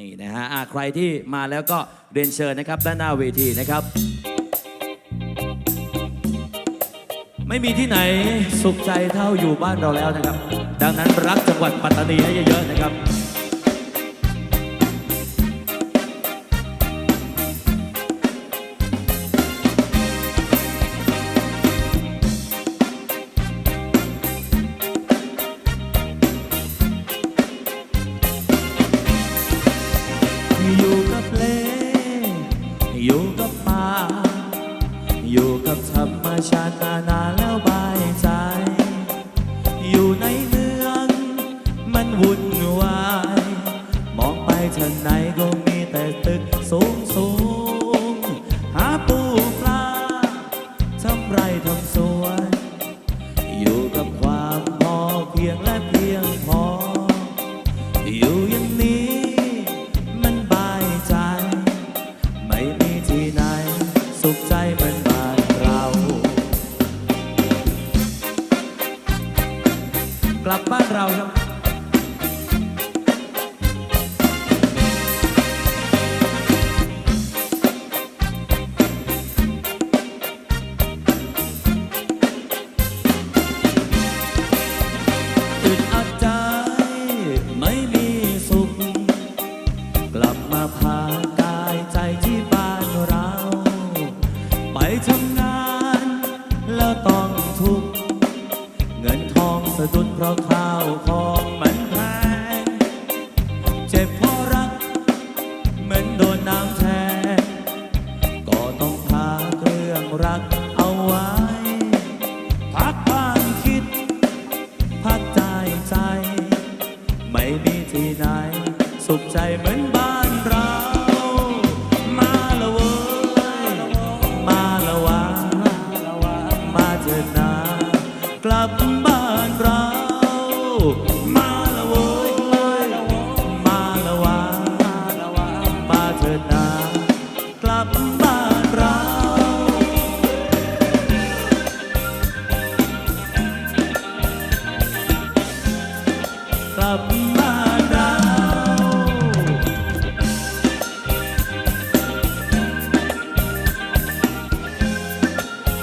นี่นะฮะอะใครที่มาแล้วก็เรียนเชิญนะครับด้านหน้าเวทีนะครับ ไม่มีที่ไหนสุขใจเท่าอยู่บ้านเราแล้วนะครับ ดังนั้นรักจังหวัดปัตตานีให้เยอะๆนะครับ ธรรมชาตินานานแล้วบายใจ อยู่ในเมือง มันวุ่นวาย มองไปทางไหนก็มีแต่ตึกสูงสูง หาปูปลาทำไรทำสวน อยู่กับความพอเพียงและเพียงพอ อยู่อย่างนี้ มันบายใจ ไม่มีที่ไหน กลับมาพากายใจที่บ้านเรา ไปทำงานแล้วต้องทุกข์เงินทองสะดุดเพราะข้าวของมันแพงเจ็บเพราะรัก เหมือนโดนน้ำแทงก็ต้องพาเรื่องรักเอาไว้ พักความคิด พักใจใจ ไม่มีที่ไหน สุขใจเหมือนบ้าน ลับบ้านเรา มาละเว้ยมาละวะมาเถิดนากลับบ้านเรา กลับบ้านเรา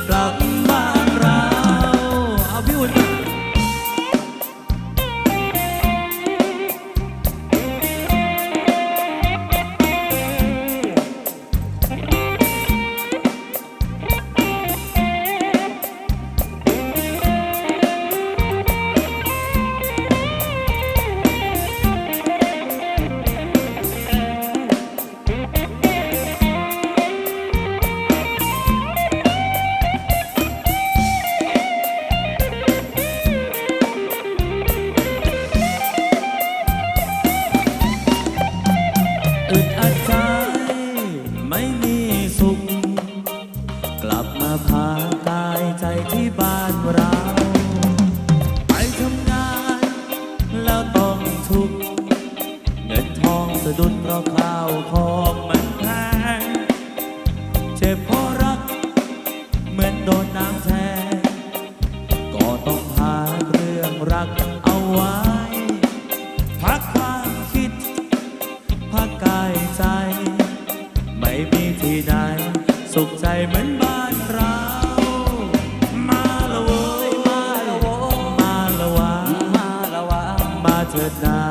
กลับ ราะข้าวของมันแพงเจ็บเพราะรัก เหมือนโดนน้ำแทงก็ต้องพาเรื่องรักเอาไว้ พักความคิด พักกายใจ ไม่มีที่ไหนสุขใจเหมือนบ้านเรามาละโวยมาละโวมาละวะมาละวะมาเถิดนา